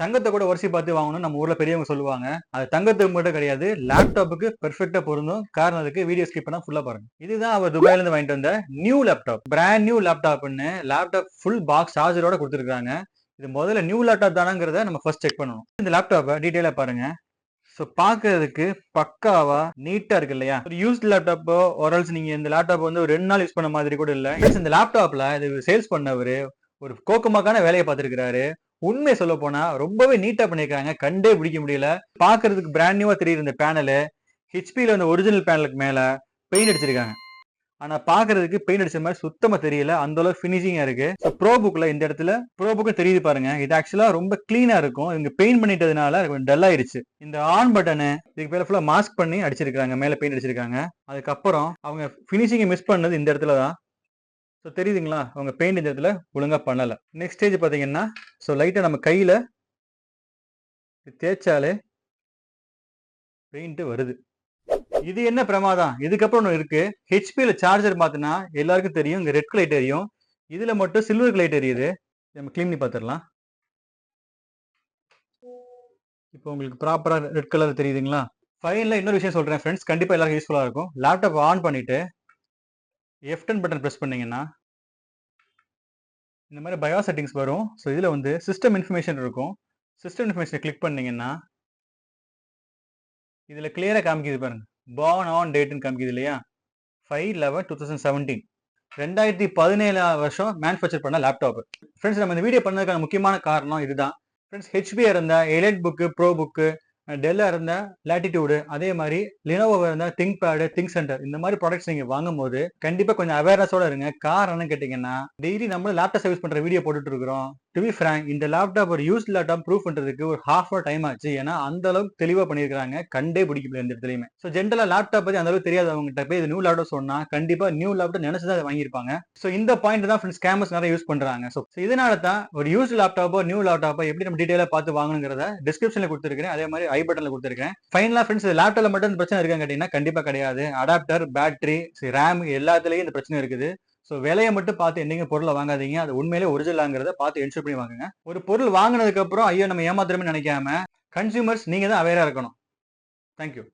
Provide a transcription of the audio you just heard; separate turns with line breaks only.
தங்கத்தை கூட உரசி பார்த்து வாங்கணும் நம்ம ஊர்ல பெரியவங்க சொல்லுவாங்க. அது தங்கத்துக்கு மட்டும் கிடையாது லேப்டாப்புக்கு பெர்ஃபெக்டா பொருந்தும். காரணம் அதுக்கு வீடியோ ஸ்கிப் பண்ணா ஃபுல்லா பாருங்க. இதுதான் அவர் துபாயில இருந்து வாங்கிட்டு வந்த நியூ லேப்டாப் பிராண்ட் நியூ லேப்டாப்னு லேப்டாப் ஃபுல் பாக்ஸ் சார்ஜரோட கொடுத்துருக்காங்க. இது முதல்ல நியூ லேப்டாப் தானங்கிறத நம்ம ஃபர்ஸ்ட் செக் பண்ணணும். இந்த லேப்டாப்பை டீட்டெயிலா பாருங்க. ஸோ பார்க்கறதுக்கு பக்காவா நீட்டா இருக்கு இல்லையா? ஒரு யூஸ்ட் லேப்டாப்போ ஒரல்ஸ் நீங்க இந்த லேப்டாப் வந்து ஒரு ரெண்டு நாள் யூஸ் பண்ண மாதிரி கூட இல்லை. இந்த லேப்டாப்ல இது சேல்ஸ் பண்ணவர் ஒரு கோக்கமாக்கான வேலையை பார்த்துருக்கிறாரு. உண்மை சொல்ல போனா ரொம்பவே நீட்டா பண்ணிருக்காங்க. கண்டே பிடிக்க முடியல. பாக்குறதுக்கு பிராண்ட் நியூவா தெரியுது இந்த பேனலு ஹெச்பியில அந்த ஒரிஜினல் பேனலுக்கு மேல பெயிண்ட் அடிச்சிருக்காங்க. ஆனா பாக்குறதுக்கு பெயிண்ட் அடிச்ச மாதிரி சுத்தமா தெரியல. அந்த அளவுக்கு ஃபினிஷிங்கா இருக்கு. ப்ரோ புக்ல இந்த இடத்துல ப்ரோ புக்கும் தெரியுது பாருங்க. இது ஆக்சுவலா ரொம்ப கிளீனா இருக்கும். இவங்க பெயிண்ட் பண்ணிட்டதுனால கொஞ்சம் டல் ஆயிருச்சு. இந்த ஆன் பட்டனு இதுக்கு பேர் ஃபுல்லா மாஸ்க் பண்ணி அடிச்சிருக்காங்க. மேல பெயிண்ட் அடிச்சிருக்காங்க. அதுக்கப்புறம் அவங்க ஃபினிஷிங்கை மிஸ் பண்ணது இந்த இடத்துல தான் ஸோ தெரியுதுங்களா? அவங்க பெயிண்ட் இந்த இடத்துல ஒழுங்காக பண்ணலை. நெக்ஸ்ட் ஸ்டேஜ் பார்த்தீங்கன்னா ஸோ லைட்டாக நம்ம கையில் தேய்ச்சாலே பெயிண்ட்டு வருது. இது என்ன பிரமாதம்? இதுக்கப்புறம் ஒன்று இருக்கு. ஹெச்பியில் சார்ஜர் பார்த்தீங்கன்னா எல்லாருக்கும் தெரியும். இங்கே ரெட் கலர் எரியும் இதில் மட்டும் சில்வர் கலர் எரியுது நம்ம க்ளீன் பண்ணி பார்த்துடலாம் இப்போ உங்களுக்கு ப்ராப்பராக ரெட் கலர் தெரியுதுங்களா? ஃபைனலில் இன்னொரு விஷயம் சொல்கிறேன் ஃப்ரெண்ட்ஸ் கண்டிப்பாக எல்லாருக்கும் யூஸ்ஃபுல்லாக இருக்கும். லேப்டாப் ஆன் பண்ணிவிட்டு எஃப்டன் பட்டன் ப்ரெஸ் பண்ணீங்கன்னா இந்த மாதிரி பயோ செட்டிங்ஸ் வரும். ஸோ இதில் வந்து சிஸ்டம் இன்ஃபர்மேஷன் இருக்கும். சிஸ்டம் இன்ஃபர்மேஷனை கிளிக் பண்ணீங்கன்னா இதில் கிளியராக காமிக்குது பாருங்க. பார்ன் ஆன் டேட்னு காமிக்குது இல்லையா? Five eleven two thousand seventeen ரெண்டாயிரத்தி பதினேழாம் வருஷம் மேனுஃபேக்சர் பண்ண லேப்டாப் ஃப்ரெண்ட்ஸ் நம்ம இந்த வீடியோ பண்ணதுக்கான முக்கியமான காரணம் இதுதான். ஃப்ரெண்ட்ஸ் ஹெச்பியாக இருந்தால் எலைட் புக்கு ப்ரோ புக்கு டெல்லாக இருந்தால் லேட்டிடியூடு அதே மாதிரி லினோவோ இருந்தால் திங்க் பேடு திங்க் சென்டர் இந்த மாதிரி ப்ராடக்ட்ஸ் நீங்கள் வாங்கும்போது கண்டிப்பாக கொஞ்சம் அவேர்னஸோட இருங்க. காரணம் கேட்டிங்கன்னா டெய்லி நம்ம லேப்டாப் சர்வீஸ் பண்ணுற வீடியோ போட்டுட்டு இருக்கிறோம். டு பி ஃப்ரேங்க் இந்த லேப்டாப் ஒரு யூஸ் லேப்டாப் ப்ரூவ் பண்ணுறதுக்கு ஒரு ஹாஃப் அ டைம் ஆச்சு. ஏன்னா அந்த அளவுக்கு தெளிவாக பண்ணிருக்காங்க கண்டே பிடிக்க முடியல எந்த ஸோ ஜென்ரலாக லேப்டாப் பற்றி அந்த அளவுக்கு தெரியாதவங்ககிட்ட போய் இது நியூ லேப்டாப் சொன்னால் கண்டிப்பாக நியூ லேப்டாப் நினைச்சுதான் அதை வாங்கியிருப்பாங்க. ஸோ இந்த பாயிண்ட் தான் ஃப்ரெண்ட்ஸ் கேமஸ் நிறைய யூஸ் பண்ணுறாங்க ஸோ இதனால தான் ஒரு யூஸ் லேப்டாப்போ நியூ லேப்டாப்போ எப்படி நம்ம டீட்டெயிலாக பார்த்து வாங்கணுங்கிறத டிஸ்கிரிப்ஷனில் கொடுத்துருக்கேன் அதே மாதிரி ஐ பட்டனில் கொடுத்துருக்கேன் ஃபைனலாக ஃப்ரெண்ட்ஸ் லேப்டாப்ல மட்டும் இந்த பிரச்சனை இருக்கான்னு கேட்டீங்கன்னா கண்டிப்பாக கிடையாது. அடாப்டர் பேட்டரி ரேம் எல்லாத்துலேயும் இந்த பிரச்சனை இருக்குது. ஸோ விலையை மட்டும் பார்த்து எந்தங்க பொருளை வாங்காதீங்க. அது உண்மையிலே ஒரிஜினலாங்கிறத பார்த்து என்ஷூர் பண்ணி வாங்குங்க. ஒரு பொருள் வாங்கினதுக்கப்புறம் ஐயோ நம்ம ஏமாத்திரமே நினைக்காம கன்சியூமர்ஸ் நீங்கள் தான் அவேராக இருக்கணும். தேங்க்யூ